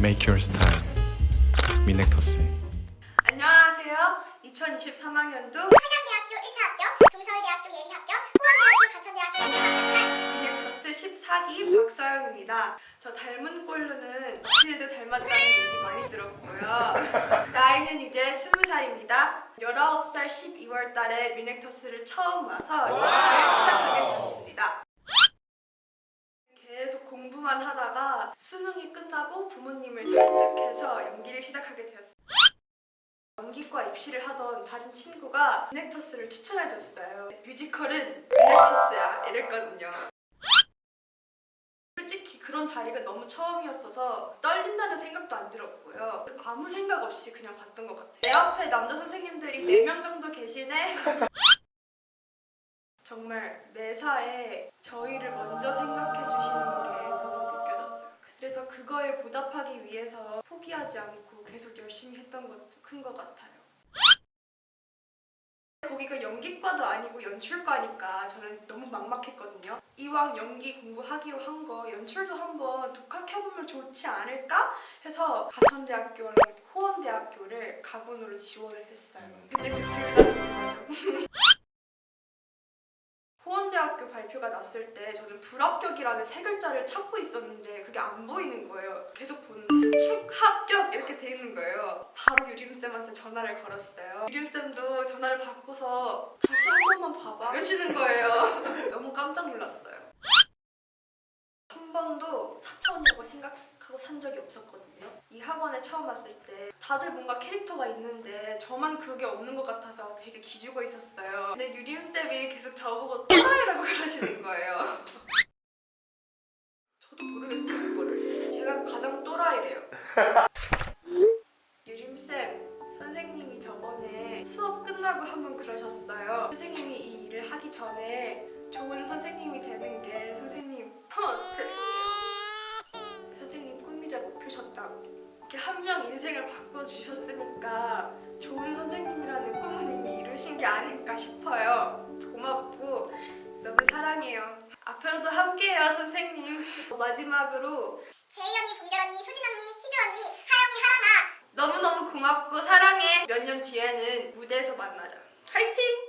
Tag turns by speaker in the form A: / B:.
A: Make your style. 미넥터스.
B: 안녕하세요. 2023학년도
C: 한양대학교 1차 합격, 동서울대학교 예비 합격, 호암대학교 가천대학교 합격
B: 미넥터스 14기 박서영입니다. 저 닮은 꼴로는 필도 닮았다는 얘기 많이 들었고요. 나이는 이제 20살입니다. 19살 12월 달에 미넥터스를 처음 와서 열심히 시작하게 되었습니다. 계속 공부만 하다가 수능이 끝나고 부모님을 설득해서 연기를 시작하게 되었어요. 연기과 입시를 하던 다른 친구가 미넥터스를 추천해줬어요. 뮤지컬은 미넥터스야 이랬거든요. 솔직히 그런 자리가 너무 처음이었어서 떨린다는 생각도 안 들었고요. 아무 생각 없이 그냥 봤던 것 같아요. 내 앞에 남자 선생님들이 4명 정도 계시네. 정말 매사에 저희를 먼저 생각해 그거에 보답하기 위해서 포기하지 않고 계속 열심히 했던 것도 큰 것 같아요. 거기가 연기과도 아니고 연출과니까 저는 너무 막막했거든요. 이왕 연기 공부하기로 한 거 연출도 한번 독학해보면 좋지 않을까 해서 가천대학교랑 호원대학교를 가군으로 지원을 했어요. 근데 그둘다 났을 때 저는 불합격이라는 세 글자를 찾고 있었는데 그게 안 보이는 거예요. 계속 보는 축합격 이렇게 돼 있는 거예요. 바로 유림쌤한테 전화를 걸었어요. 유림쌤도 전화를 받고서 다시 한 번만 봐봐 이러시는 거예요. 너무 깜짝 놀랐어요. 한 번도 사차원이라고 생각하고 산 적이 없었거든요. 이 학원에 처음 왔을 때 다들 뭔가 캐릭터가 있는데 저만 그게 없는 것 같아서 되게 기죽어 있었어요. 근데 유림 쌤이 계속 저보고 또라이라고 그러시는 거예요. 저도 모르겠어요, 그거를. 제가 가장 또라이래요. 유림 쌤, 선생님이 저번에 수업 끝나고 한번 그러셨어요. 선생님이 이 일을 하기 전에 좋은 선생님이 되는 게 선생님, 어, 죄송해요. 선생님 꿈이자 목표셨다고. 이렇게 한 명 인생을 바꿔주셨으니까 좋은 선생님이라는 꿈은 이미 이루신 게 아닐까 싶어요. 고맙고 너무 사랑해요. 앞으로도 함께해요, 선생님. 마지막으로
C: 제이 언니, 공결 언니, 효진 언니, 희주 언니, 하영이, 하랑아
B: 너무너무 고맙고 사랑해. 몇 년 뒤에는 무대에서 만나자. 화이팅!